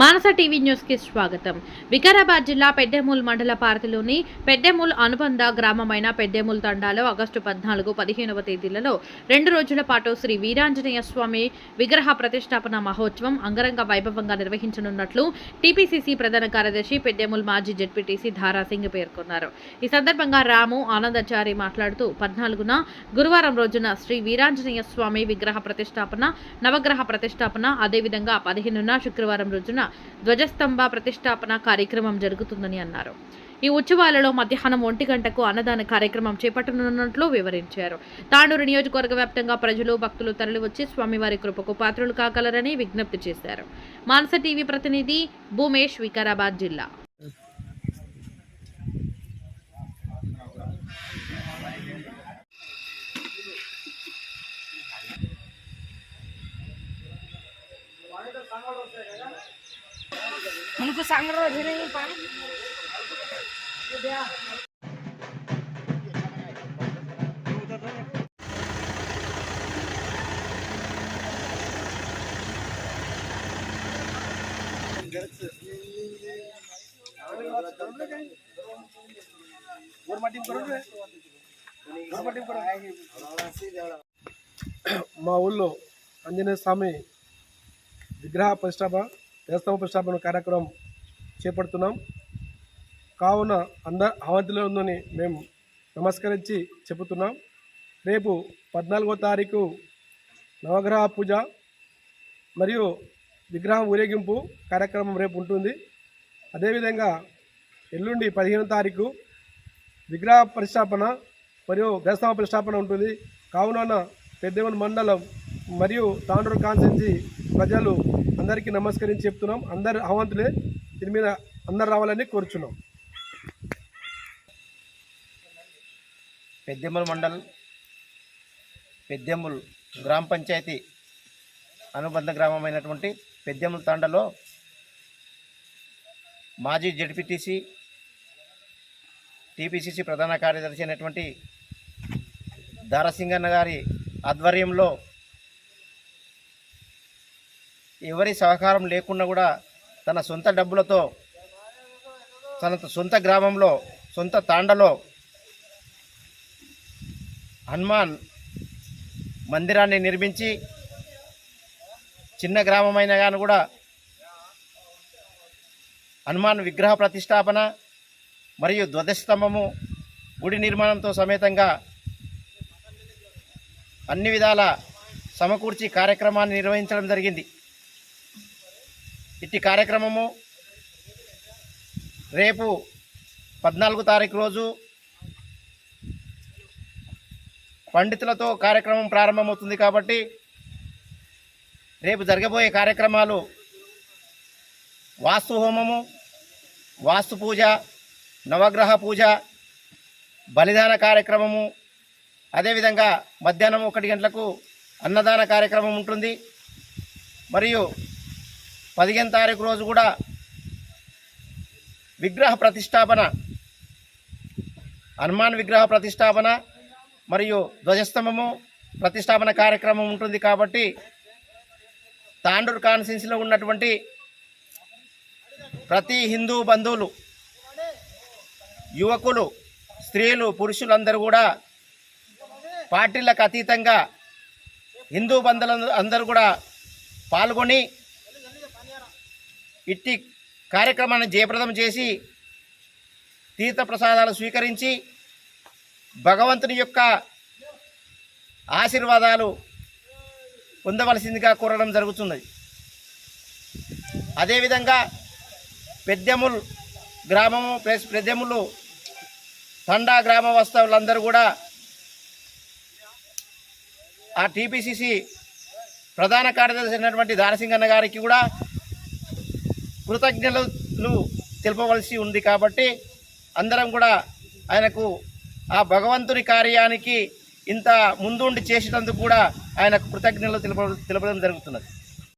మానస TV న్యూస్కి స్వాగతం. వికారాబాద్ జిల్లా పెద్దెమూల్ మండల పార్కులోని పెద్దెమూల్ అనుబంధ గ్రామమైన పెద్దెమూల్ తండాలో ఆగస్టు పద్నాలుగు పదిహేనవ తేదీలలో రెండు రోజుల పాటు శ్రీ వీరాంజనేయ స్వామి విగ్రహ ప్రతిష్టాపన మహోత్సవం అంగరంగ వైభవంగా నిర్వహించనున్నట్లు టీపీసీసీ ప్రధాన కార్యదర్శి పెద్దెమూల్ మాజీ జెడ్పీటీసీ ధారాసింగ్ పేర్కొన్నారు. ఈ సందర్భంగా రాము ఆనందాచారి మాట్లాడుతూ పద్నాలుగున గురువారం రోజున శ్రీ వీరాంజనేయ స్వామి విగ్రహ ప్రతిష్టాపన నవగ్రహ ప్రతిష్టాపన అదేవిధంగా పదిహేనున శుక్రవారం రోజున ధ్వజస్తంభ ప్రతిష్టాపన కార్యక్రమం జరుగుతుందని అన్నారు. ఈ ఉత్సవాలలో మధ్యాహ్నం ఒంటి గంటకు అన్నదాన కార్యక్రమం చేపట్టనున్నట్లు వివరించారు. తాండూరు నియోజకవర్గ వ్యాప్తంగా ప్రజలు భక్తులు తరలివచ్చి స్వామివారి కృపకు పాత్రలు కాగలరని విజ్ఞప్తి చేశారు. మానస టీవీ ప్రతినిధి భూమేష్ వికారాబాద్ జిల్లా. Menunggu sangerot ini, Pak. Udah. మా ఊళ్ళో ఆంజనేయ స్వామి విగ్రహ ప్రతిష్టాప దేవస్థాన ప్రతిష్టాపన కార్యక్రమం చేపడుతున్నాం. కావున అంద అవంతిలో ఉందని మేము నమస్కరించి చెబుతున్నాం. రేపు పద్నాలుగో తారీఖు నవగ్రహ పూజ మరియు విగ్రహం ఊరేగింపు కార్యక్రమం రేపు ఉంటుంది. అదేవిధంగా ఎల్లుండి పదిహేను తారీఖు విగ్రహ ప్రతిష్టాపన మరియు దేవస్థాన ప్రతిష్టాపన ఉంటుంది. కావున పెద్దవన్ మండలం మరియు తాండూరు కాన్సెన్సీ ప్రజలు అందరికీ నమస్కరించి చెప్తున్నాం. అందరు అవంతులే దీని మీద అందరు రావాలని కోరుచున్నాం. పెద్దెమ్మల్ మండల్ పెద్దెమ్మల్ గ్రామ పంచాయతీ అనుబంధ గ్రామమైనటువంటి పెద్దెమ్మల తాండలో మాజీ జడ్పీటీసీ టీపీసీసీ ప్రధాన కార్యదర్శి అయినటువంటి దారసింగన్న గారి ఆధ్వర్యంలో ఎవరి సహకారం లేకుండా కూడా తన సొంత డబ్బులతో తన సొంత గ్రామంలో సొంత తాండలో హనుమాన్ మందిరాన్ని నిర్మించి చిన్న గ్రామమైన కానీ కూడా హనుమాన్ విగ్రహ ప్రతిష్టాపన మరియు ధ్వజస్తంభము గుడి నిర్మాణంతో సమేతంగా అన్ని విధాల సమకూర్చి కార్యక్రమాన్ని నిర్వహించడం జరిగింది. ఇట్టి కార్యక్రమము రేపు పద్నాలుగు తారీఖు రోజు పండితులతో కార్యక్రమం ప్రారంభమవుతుంది కాబట్టి రేపు జరగబోయే కార్యక్రమాలు వాస్తు హోమము వాస్తు పూజ నవగ్రహ పూజ బలిదాన కార్యక్రమము అదేవిధంగా మధ్యాహ్నం ఒకటి గంటలకు అన్నదాన కార్యక్రమం ఉంటుంది. మరియు పదిహేను తారీఖు రోజు కూడా విగ్రహ ప్రతిష్టాపన హనుమాన్ విగ్రహ ప్రతిష్టాపన మరియు ధ్వజస్తంభము ప్రతిష్టాపన కార్యక్రమం ఉంటుంది కాబట్టి తాండూరు కాన్స్టిట్యున్సీలో ఉన్నటువంటి ప్రతి హిందూ బంధువులు యువకులు స్త్రీలు పురుషులందరూ కూడా పార్టీలకు అతీతంగా హిందూ బంధువులు అందరూ కూడా పాల్గొని ఇట్టి కార్యక్రమాన్ని జయప్రదం చేసి తీర్థ ప్రసాదాలు స్వీకరించి భగవంతుని యొక్క ఆశీర్వాదాలు పొందవలసిందిగా కోరడం జరుగుతున్నది. అదేవిధంగా పెద్దెముల్ గ్రామము ప్లస్ పెద్దెములు తండా గ్రామ వస్తువులందరూ కూడా ఆ టీపీసీసీ ప్రధాన కార్యదర్శి అయినటువంటి దానసింగన్న గారికి కూడా కృతజ్ఞతలు తెలుపవలసి ఉంది కాబట్టి అందరం కూడా ఆయనకు ఆ భగవంతుని కార్యానికి ఇంత ముందుండి చేసినందుకు కూడా ఆయనకు కృతజ్ఞతలు తెలుప తెలపడం జరుగుతున్నది.